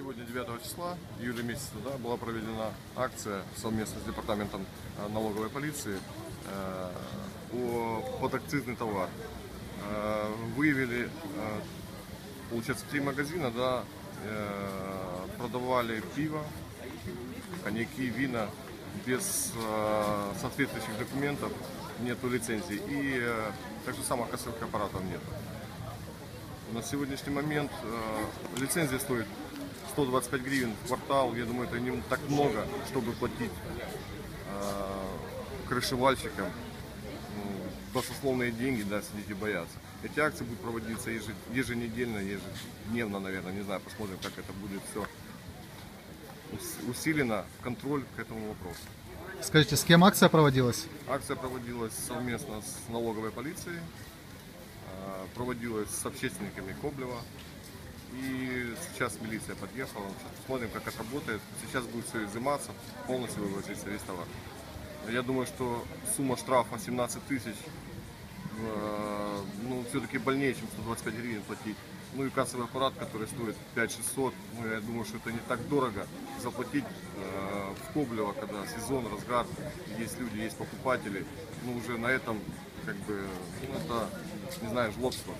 Сегодня 9 числа, июля месяца, да, была проведена акция совместно с департаментом э, налоговой полиции э, о подакцизный товар. Э, выявили, э, получается, три магазина, да, э, продавали пиво, коньяки, вина без соответствующих документов, нету лицензий и э, так же самых кассовых аппаратов нет. На сегодняшний момент э, лицензия стоит 125 гривен в квартал. Я думаю, это не так много, чтобы платить э, крышевальщикам ну, баснословные деньги, да, сидеть и бояться. Эти акции будут проводиться еженедельно, ежедневно, наверное, не знаю, посмотрим, как это будет все усилено, контроль к этому вопросу. Скажите, с кем акция проводилась? Акция проводилась совместно с налоговой полицией, э, проводилась с общественниками Коблева. И сейчас милиция подъехала, посмотрим, как это работает. Сейчас будет все изыматься, полностью вывозиться весь товар. Я думаю, что сумма штрафа 17 тысяч, э, ну, все-таки больнее, чем 125 гривен платить. Ну и кассовый аппарат, который стоит 5600, ну, я думаю, что это не так дорого заплатить э, в Коблево, когда сезон, разгар, есть люди, есть покупатели. Ну, уже на этом, как бы, ну, это, не знаю, жлобство.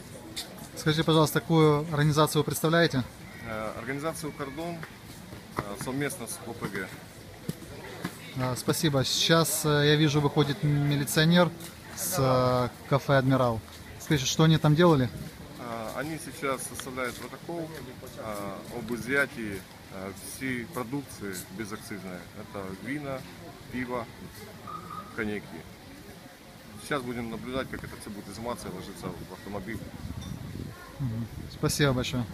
Скажите, пожалуйста, какую организацию вы представляете? Э, Организацию «Кордон» э, совместно с ОПГ. А, Спасибо. Сейчас э, я вижу, выходит милиционер с э, кафе «Адмирал». Скажите, что они там делали? Э, Они сейчас составляют протокол э, об изъятии э, всей продукции безакцизной. Это вина, пиво, коньяки. Сейчас будем наблюдать, как это все будет изыматься и ложиться в автомобиль. Спасибо большое.